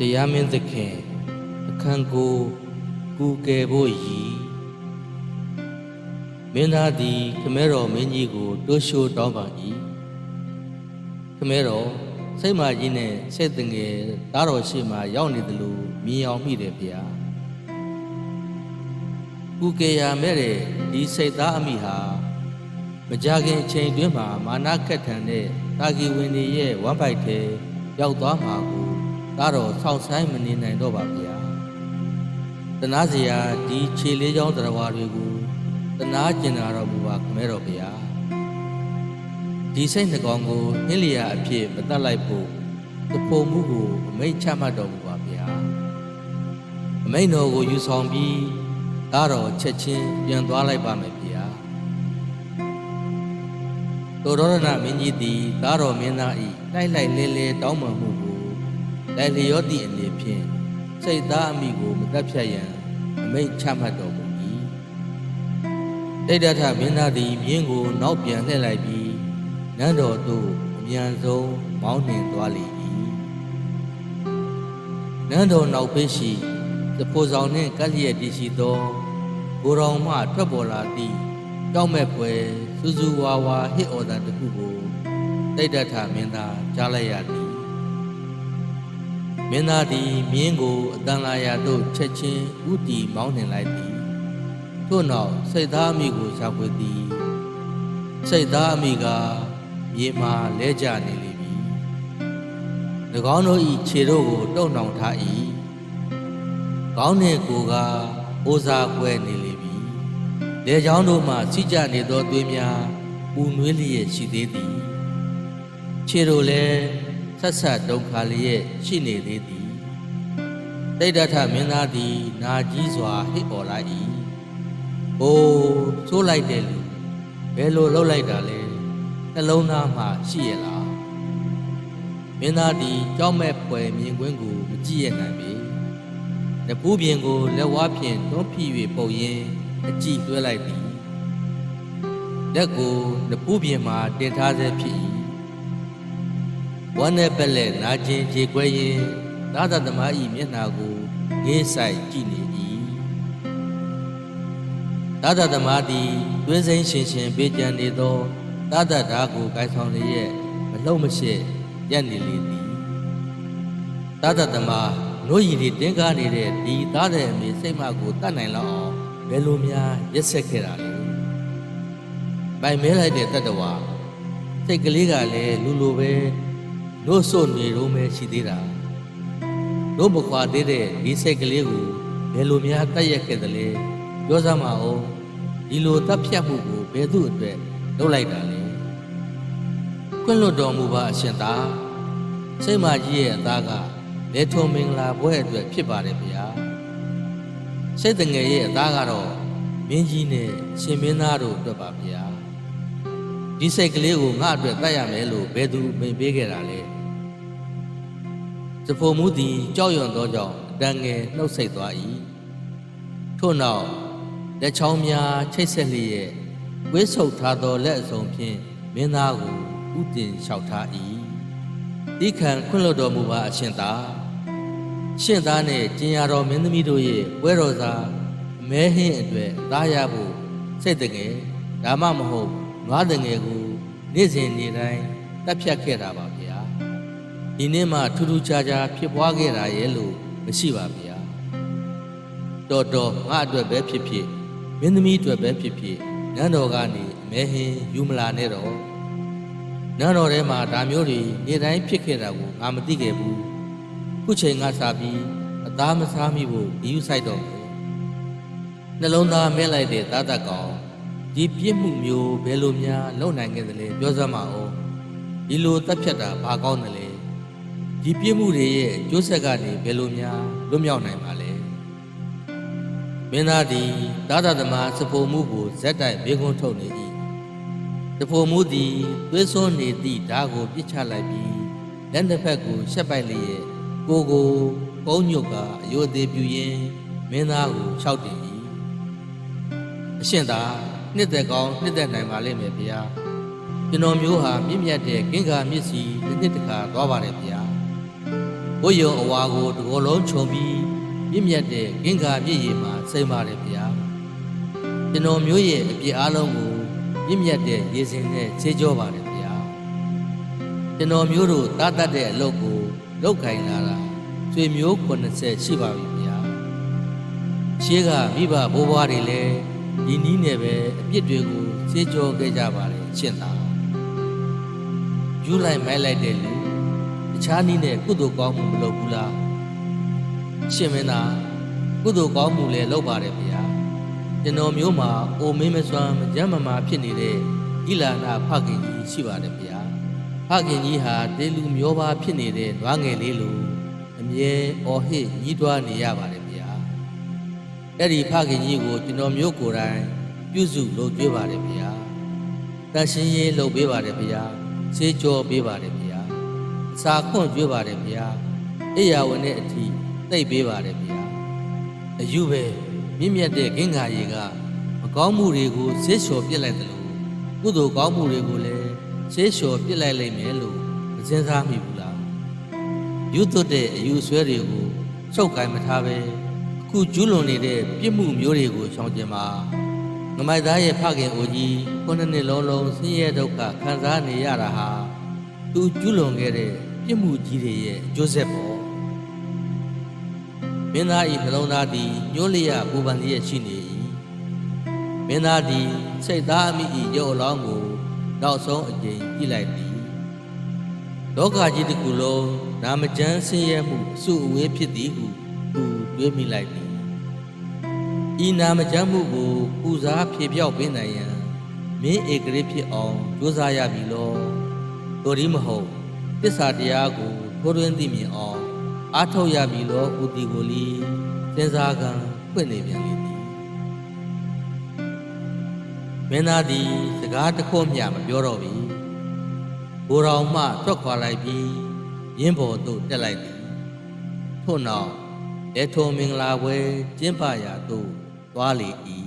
တရားမင်းသခင်အခန်းကိုကူကယ်ဖို့ရည်မင်းသားသည်ခမဲတော်မင်းကြီးကိုတိုးရှိုးတောင်းပါ၏ခမဲတော်စိတ်မကြီးနဲ့စိတ်တငယ်သားတော်ရှိမှရောက်နေတယ်လို့မြင်အောင်မိတယ်ဗျာကူကယ်ရမဲ့တဲ့ဒီစိတ်သားအမိဟာမကြခင်အချိန်တွင်းမှာမာနကက်ထန်တဲ့တာဂီဝင်တွေရဲ့ဝမ်းပိုက်ထဲရောက်သွားမှာကို သားတော်ဆောက်ဆိုင်မနေနိုင်တော့ပါဗျာတနာစရာဒီခြေလေးချောင်းတရားတွေကိုတနာကျင်လာတော်မူပါခမဲတော်ဗျာဒီစိတ်နှကောင်ကိုနှင်းလျာအဖြစ်မတတ်လိုက်ဖို့သဖို့မှုကိုအမိတ်ချမှတ်တော်မူပါဗျာအမိတ်တော်ကိုယူဆောင်ပြီးသားတော်ချက်ချင်းပြန်သွားလိုက်ပါမယ်ဗျာတောရဏမင်းကြီးသည်သားတော်မင်းသား၏တိုက်လိုက်လဲလဲတောင်းပန်မှုကို တိုက်လျောသည့်အနေဖြင့်စိတ်သားအမိကိုမတက်ဖြတ်ရန်အမိန့်ချမှတ်တော်မူ၏တိဋ္ဌထမင်းသားသည်မြင်းကိုနောက်ပြန်လှည့်လိုက်ပြီးနန်းတော်သို့အမြန်ဆုံးမောင်းနှင်သွားလေ၏နန်းတော်နောက်ဖေးရှိတဖိုဆောင်နှင့်ကပ်လျက်တည်ရှိသောကိုယ်တော်မှထွက်ပေါ်လာသည့်ကြောက်မဲ့ပွဲစူးစူးဝါဝါဟစ်အော်တန်တစ်ခုကိုတိတ်တထမင်းသားကြားလိုက်ရသည် မင်းသားသည်မြင်းကိုအတန်လာရာသို့ချက်ချင်းဥတီမောင်းနှင်လိုက်သည်ထို့နောက်စိတ်သားအမိကိုရှာဖွေသည်စိတ်သားအမိကမြေမှာလဲကျနေလေပြီ၎င်းတို့၏ခြေတို့ကိုတုံနှောင်ထား၏ကောင်းနှင့်ကိုယ်ကအိုးစားကွဲနေလေပြီလေချောင်းတို့မှစီကြနေသောသွေးများပူနွေးလျက်ရှိသေးသည်ခြေတို့လည်း ဆက်ဆက်ဒုက္ခလျက်ရှိနေသေးသည်တိဋ္ဌထမင်းသားသည် နာကြီးစွာဟစ်ပေါ်လိုက်၏အိုးဆိုးလိုက်တယ်လူဘယ်လိုလုပ်လိုက်တာလဲနှလုံးသားမှရှိရလားမင်းသားသည်ကြောက်မဲ့ဖွယ်မြင်ကွင်းကိုမကြည့်ရနိုင်ပေနဖူးပြင်ကိုလက်ဝါးဖြင့်တွန်းဖိ၍ပုတ်ရင်းအကြည့်တွဲလိုက်သည်လက်ကိုနပူးပြင်မှာတင်ထားဆဲဖြစ်၏ ဝမ်းနဲ့ပက်လက်နာကျင်ခြေခွဲရင်းသာသသမား၏မျက်နှာကိုငေးဆိုင်ကြည့်နေ၏သာသသမားသည်တွင်းစိမ်းရှင်ရှင်ပေးကြံနေသောသာသဓာကိုကိုင်ဆောင်လျက်မလှုပ်မရှက်ရက်နေလေသည်သာသသမားနို့ရည်တွေတင်းကားနေတဲ့ဒီသားတဲ့အမေစိတ်မကိုတတ်နိုင်လောက်အောင်ဘယ်လိုများရက်ဆက်ခဲ့တာလဲပိုင်မဲလိုက်တဲ့တတ္တဝါစိတ်ကလေးကလည်းလူလိုပဲ လို့စွန့်နေတော့မဲရှိသေးတာတို့မခွာသေးတဲ့ဒီစိတ်ကလေးကိုဘယ်လိုများတတ်ရက်ခဲ့သလဲပြောစမ်းပါဦးဒီလိုတပ်ဖြတ်မှုကိုဘယ်သူ့အတွက်လုပ်လိုက်တာလဲခွင့်လွတ်တော်မူပါအရှင်သာစိတ်မကြီးရဲ့အသားကလေထုံမင်္ဂလာဘွဲ့အတွက်ဖြစ်ပါတယ်ဗျာစိတ်တငယ်ရဲ့အသားကတော့မင်းကြီးနဲ့ရှင်မင်းသားတို့အတွက်ပါဗျာ ဒီစိတ်ကလေးကိုငါအတွက်တတ်ရမယ်လို့ဘယ်သူမိန်ပေးခဲ့တာလဲစဖို့မှုသည်ကြောက်ရွံ့သောကြောင့်အတန်ငယ်နှုတ်ဆက်သွား၏ထို့နောက်လက်ချောင်းများချိတ်ဆက်လျက်ဝိဆုပ်ထားသောလက်အစုံဖြင့်မင်းသားကိုဥတင်လျှောက်ထား၏တိခံခွင့်လွတ်တော်မူပါအရှင်သာရှင့်သားနဲ့ကျင်ရတော်မင်းသမီးတို့ရဲ့ပွဲတော်စာအမဲဟင်းအတွေ့သားရဖို့စိတ်တကယ်ဒါမှမဟုတ် ငါးတငယ်ကိုနေ့စဉ်နေ့တိုင်းတက်ဖြတ်ခဲ့တာပါဗျာဒီနေ့မှထူးထူးခြားခြားဖြစ်ပွားခဲ့တာရဲ့လို့မရှိပါဗျာတော်တော်ငါအတွက်ပဲဖြစ်ဖြစ်မင်းသမီးအတွက်ပဲဖြစ်ဖြစ်နန်းတော်ကနေအမဲဟင်းယူမလာနဲ့တော့နန်းတော်ထဲမှာဒါမျိုးတွေနေ့တိုင်းဖြစ်ခဲ့တာကိုငါမသိခဲ့ဘူးခုချိန်ကစပြီးအသားမစားမိဖို့ဒီယူဆိုင်တော့မယ်နှလုံးသားမဲလိုက်တဲ့သားသက်ကောင် ဒီပြစ်မှုမျိုးဘယ်လိုများလုပ်နိုင်ခဲ့သလဲပြောစမ်းပါဦးဒီလိုတက်ဖြတ်တာဘာကောင်းတယ်လဲဒီပြစ်မှုတွေရဲ့အကျိုးဆက်ကနေဘယ်လိုများလွတ်မြောက်နိုင်ပါလဲမင်းသားဒီသာသသမားစဖို့မှုကိုဇက်တိုက်ဘေခွန်းထုတ်နေ၏တဖို့မှုသည်သွေးစွန်းနေသည့်ဓာတ်ကိုပြစ်ချလိုက်ပြီးလက်တစ်ဖက်ကိုရှက်ပိုက်လျက်ကိုကိုကုန်းညုတ်ကအယိုသေးပြူရင်မင်းသားကို၆တင်၏အရှင်သာ နှစ်သက်ကောင်းနှစ်သက်နိုင်ပါလိမ့်မယ်ဗျာကျွန်တော်မျိုးဟာမြင့်မြတ်တဲ့ကင်္ဂါမျက်စိတစ်နှစ်တစ်ခါသွားပါတယ်ဗျာဘုယုံအဝါကိုတကောလုံးခြုံပြီးပြည့်မြတ်တဲ့ဂင်္ဂါပြည့်ရည်မှာစိမ့်ပါတယ်ဗျာကျွန်တော်မျိုးရဲ့အပြစ်အလုံးကိုပြည့်မြတ်တဲ့ရေစင်နဲ့ခြေကြောပါတယ်ဗျာကျွန်တော်မျိုးတို့တားတတ်တဲ့အလုပ်ကိုလုပ်ကင်လာတာဆွေမျိုး90ရှိပါပြီဗျာရှေးကမိဘဘိုးဘွားတွေလည်း ဒီနည်းနဲ့ပဲအပြစ်တွေကိုခြေကြောခဲ့ကြပါတယ်ရှင်းလားယူလိုက်မိုက်လိုက်တဲ့လူတခြားနည်းနဲ့ကုသိုလ်ကောင်းမှုမလုပ်ဘူးလားရှင်မင်းသားကုသိုလ်ကောင်းမှုလည်းလုပ်ပါတယ်ဗျာကျွန်တော်မျိုးမှာအိုမင်းမစွမ်းမကြမ်းမမာဖြစ်နေတဲ့ဣလာနာဖခင်ကြီးရှိပါတယ်ဗျာဖခင်ကြီးဟာတေလူမျိုးပါဖြစ်နေတဲ့နွားငယ်လေးလိုအမြဲအော်ဟစ်ညီးတွားနေရပါတယ်ဗျာ အဲ့ဒီဖခင်ကြီးကိုကျွန်တော်မျိုးကိုယ်တိုင်ပြုစုလုပ်ကြွေးပါတယ်ဗျာတန်ရှင်းရေးလုပ်ပေးပါတယ်ဗျာဆေးကြောပေးပါတယ်ဗျာအစာခွန့်ကြွေးပါတယ်ဗျာအိယာဝင်တဲ့အထီးသိပ်ပေးပါတယ်ဗျာအယူပဲမြင့်မြတ်တဲ့ဂင်္ဂါရီကမကောင်းမှုတွေကိုဆေးလျှော်ပြစ်လိုက်တယ်လို့ကုသိုလ်ကောင်းမှုတွေကိုလည်းဆေးလျှော်ပြစ်လိုက်လိမ့်မယ်လို့မစင်စားမိဘူးလားယူသွတ်တဲ့အယူဆွဲတွေကိုချုပ်ကင်မထားပဲအ ခုကျူးလွန်နေတဲ့ပြစ်မှုမျိုးတွေကိုရှောင်ကျင်ပါငမိုက်သားရဲ့ဖခင်အိုကြီးခုနှစ်နှစ်လုံးလုံးဆင်းရဲဒုက္ခခံစားနေရတာဟာသူကျူးလွန်ခဲ့တဲ့ပြစ်မှုကြီးတွေရဲ့အကျိုးဆက်ပေါ့မင်းသားဤနှလုံးသားသည်ညှိုးလျက်ပူပန်လျက်ရှိနေ၏မင်းသားသည်စိတ်သားအမိဤရုပ်အလောင်းကိုနောက်ဆုံးအကြိမ်ကြည့်လိုက်သည်လောကကြီးတစ်ခုလုံးနာမကျန်းဆင်းရဲမှုအစုအဝေးဖြစ်သည်ဟုသူ တွေးမိလိုက်သည်ဤနာမကျန်းမှုကိုပူဇာဖြေပြောက်ပေးနိုင်ရန်မင်းဧကရစ်ဖြစ်အောင်ကြိုးစားရပြီလောတို့ဒီမဟုတ်တစ္ဆာတရားကိုထိုးထွင်းသိမြင်အောင်အားထုတ်ရပြီလို့ဦးတီကိုလီစဉ်းစားကံဖွင့်နေပြန်လေသည်မင်းသားသည်စကားတစ်ခုမျှမပြောတော့ပြီဘိုးတော်မှထွက်ခွာလိုက်ပြီးရင်းပေါ်သို့တက်လိုက်သည်ထို့နောက်လက် ထုံမင်္ဂလာပွဲကျင်းပရာသို့သွားလေ၏